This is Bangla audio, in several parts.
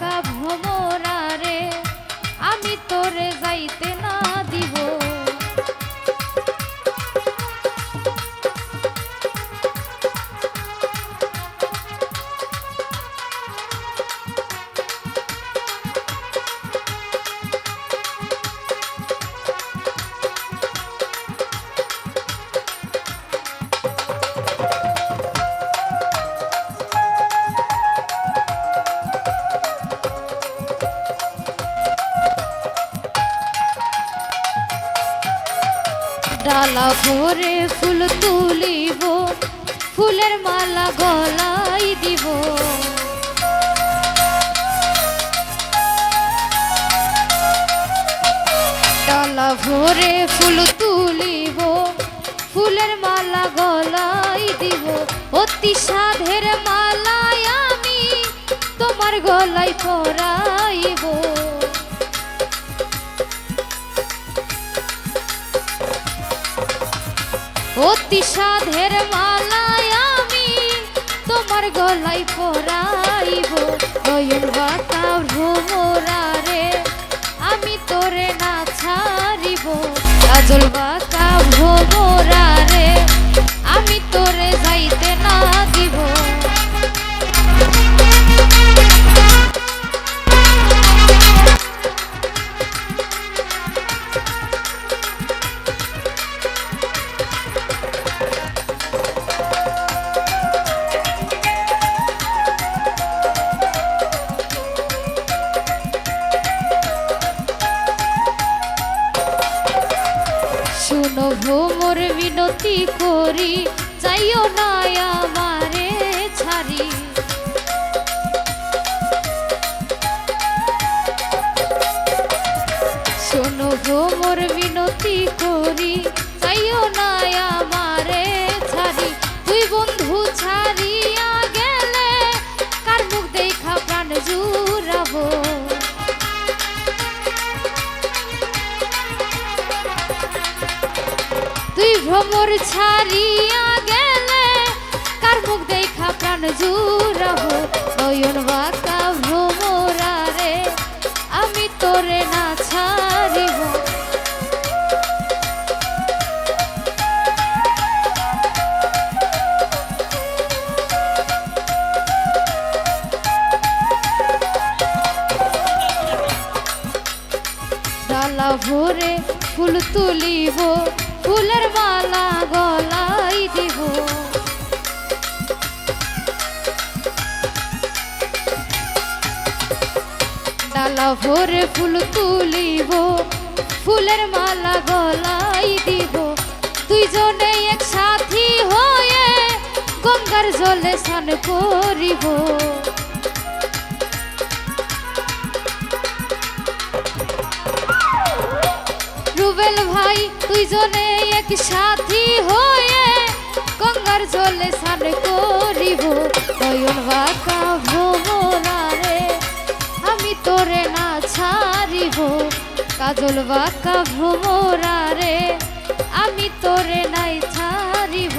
একা ভ্রমরারে আমি তোরে যাইতে না দিব। ডালা ভরে ফুল তুলিব, ফুলের মালা গলাই দিব। ডালা ভরে ফুল তুলিব, ফুলের মালা গলাই দিব। অতি সাধের মালায় আমি তোমার গলায় পরাইব। অতি সাধের মালায় আমি তোমার গলায় পরাইব। নয়ন বাতা ভ্রমরা রে, আমি তোরে না ছাড়িব। কাজল বাতা ভ্রমরা শুনো মোর বিনতি করি, যাইও না আমারে ছাড়ি। শোনো গো, মোর বিনতি করি, যাইও না আমারে ভ্রমর ছাড়িয়া গেলে কার মুখ দেখা প্রাণ জুড়াব? নয়ন বাঁকা ভ্রমরা রে আমি তোরে না ছাড়িব। ডালা ফুল তুলিব। ফুলের মালা গলাই দিব। ডালা ভরে ফুল তুলিব, ফুলের মালা গলাই দিব। দুইজনে এক সাথী হয়ে গঙ্গার জলে স্নান করিব। রুবেল ভাই, দুইজনে এক সাথী হয়ে গঙ্গার জলে স্নান করিব। নয়ন বাঁকা ভ্রমণারে আমি তোরে না ছাড়িব। কাজল বাঁকা ভ্রমরা রে আমি তোরে নাই ছাড়িব।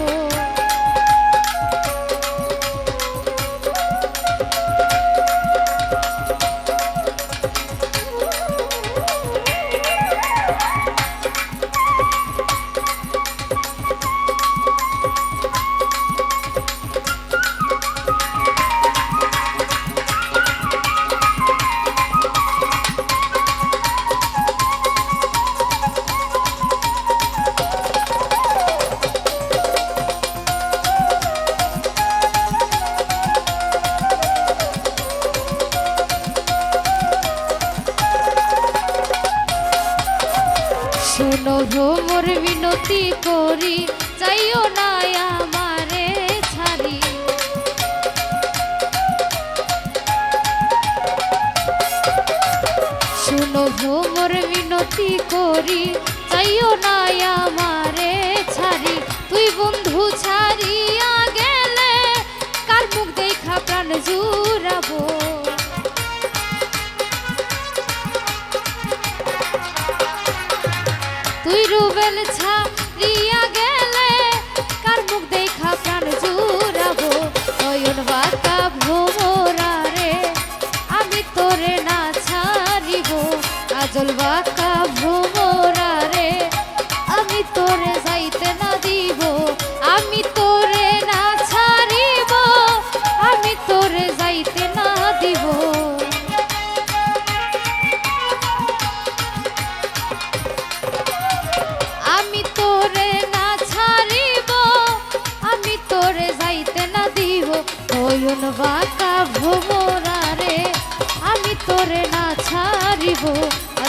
শোনো ভ্রমর বিনতি করি চাইও না আমারে ছাড়ি। শোনো ভ্রমর বিনতি করি চাইও না আমারে ছাড়ি। তুই বন্ধু ছাড়িয়া গেলে কার মুখ দেখা প্রাণ জুড়াবো বাঁকা ভ্রমরা রে আমি তোরে যাইতে না আমি তোরে না ছাড়িব, আমি তোরে যাইতে না আমি তোরে না ছাড়িব, আমি তোরে যাইতে না দিব। নয়ন বাঁকা ভ্রমরা রে আমি তোরে না ছাড়িব।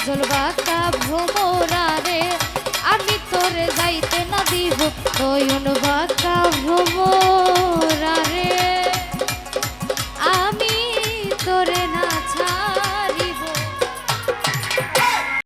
আজল বাতা ভোমরা রে আমি তোরে যাইতে না দিব। নয়ন বাতা ভ্রমরা